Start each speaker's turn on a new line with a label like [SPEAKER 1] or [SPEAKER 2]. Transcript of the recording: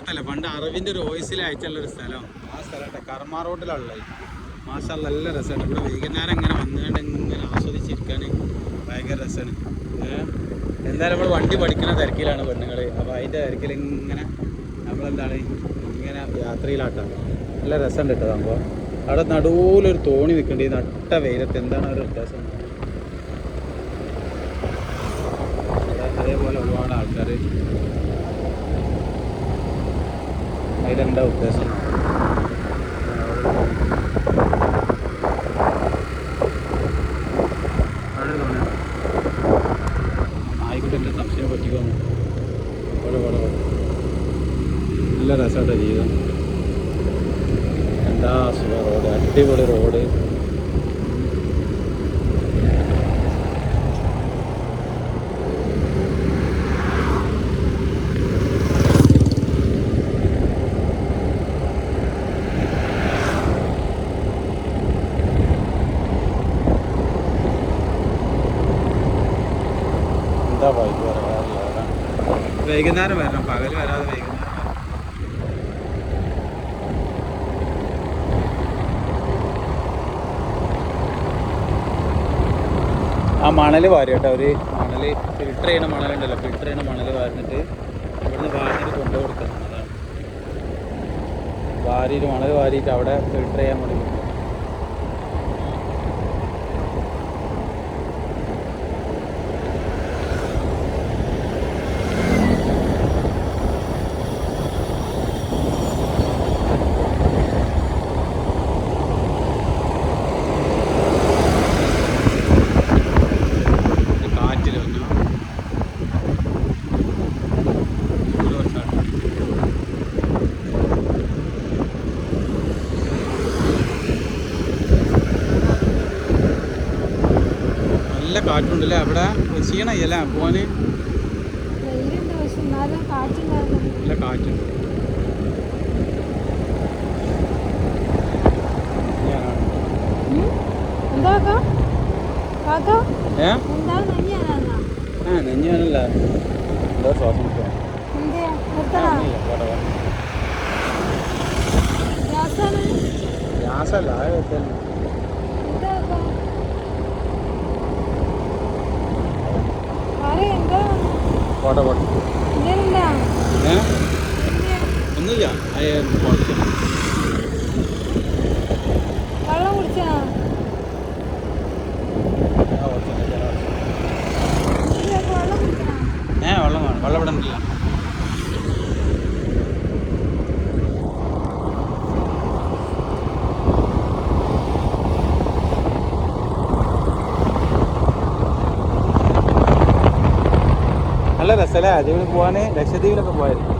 [SPEAKER 1] ഭാഗത്തല്ല പണ്ട് അറിവിന്റെ ഒരു വോയിസിൽ അയച്ചുള്ള ഒരു സ്ഥലം. ആ സ്ഥലത്തെ കർമ്മ റോഡിലുള്ള മാഷാ നല്ല രസമാണ്. ഇവിടെ വൈകുന്നേരം ഇങ്ങനെ വന്നുകൊണ്ട് ഇങ്ങനെ ആസ്വദിച്ചിരിക്കാൻ ഭയങ്കര രസമാണ്. എന്തായാലും നമ്മൾ വണ്ടി പഠിക്കുന്ന തിരക്കിലാണ് പെണ്ണുങ്ങൾ അപ്പോൾ അതിന്റെ തിരക്കിൽ ഇങ്ങനെ നമ്മളെന്താണ് ഇങ്ങനെ യാത്രയിലാട്ടാണ് നല്ല രസമുണ്ട് കേട്ടോ സംഭവം. അവിടെ നടുവിലൊരു തോണി നിൽക്കേണ്ടി നട്ട വെയിലത്ത്. എന്താണ് ഒരു വ്യത്യാസം? അതേപോലെ ഒരുപാട് ആൾക്കാർ അതിലെന്താ ഉദ്ദേശം. നല്ല രസമായിട്ട് ജീവിതം. എന്താ സുഖ റോഡ് അടിപൊളി റോഡ്. എന്താ വൈകി വരാറില്ല വൈകുന്നേരം വരണം. പകൽ വരാതെ വൈകുന്നേരം ആ മണൽ വാരി കേട്ടോ ഒരു മണൽ ഫിൽട്ടർ ചെയ്യണ മണലുണ്ടല്ലോ ഫിൽട്ടർ ചെയ്യണ മണൽ വാരിന്നിട്ട് ഇവിടുന്ന് വാരിയിട്ട് കൊണ്ടു കൊടുക്കുന്നത് അതാണ്. വാരിയിട്ട് മണൽ വാരിയിട്ട് അവിടെ ഫിൽട്ടർ ചെയ്യാൻ വേണ്ടി നല്ല കാറ്റുണ്ടല്ലേ? അവിടെ
[SPEAKER 2] ക്ഷീണയല്ല കാറ്റുണ്ടായിരുന്നു.
[SPEAKER 1] നല്ല കാറ്റുണ്ട് നെഞ്ഞാനല്ല എന്താ ശ്വാസം മുട്ടാണ്. ആ,
[SPEAKER 2] നിർത്തണ
[SPEAKER 1] ഒന്നുമില്ല, പോട്ടെ, പോട്ടെ.
[SPEAKER 2] ഗ്യാസാണ്
[SPEAKER 1] ഗ്യാസല്ല ആ കുഴപ്പമില്ല.
[SPEAKER 2] എന്താ കാക്ക ആരെ എന്താ
[SPEAKER 1] പോട്ടെ പോട്ടെ ഒന്നുമില്ല.
[SPEAKER 2] വെള്ളം കുടിച്ചാ
[SPEAKER 1] ആ, കുഴപ്പമില്ല, കുഴപ്പമില്ല.
[SPEAKER 2] ഇല്ല, അപ്പൊ വെള്ളം കുടിക്കണ
[SPEAKER 1] ഏ വെള്ളം വേണം വെള്ളം ഇവിടെ ഉണ്ടല്ലോ നല്ല രസമല്ലേ അജീവിന് പോവാന്. ലക്ഷദ്വീപിലൊക്കെ പോയായിരുന്നു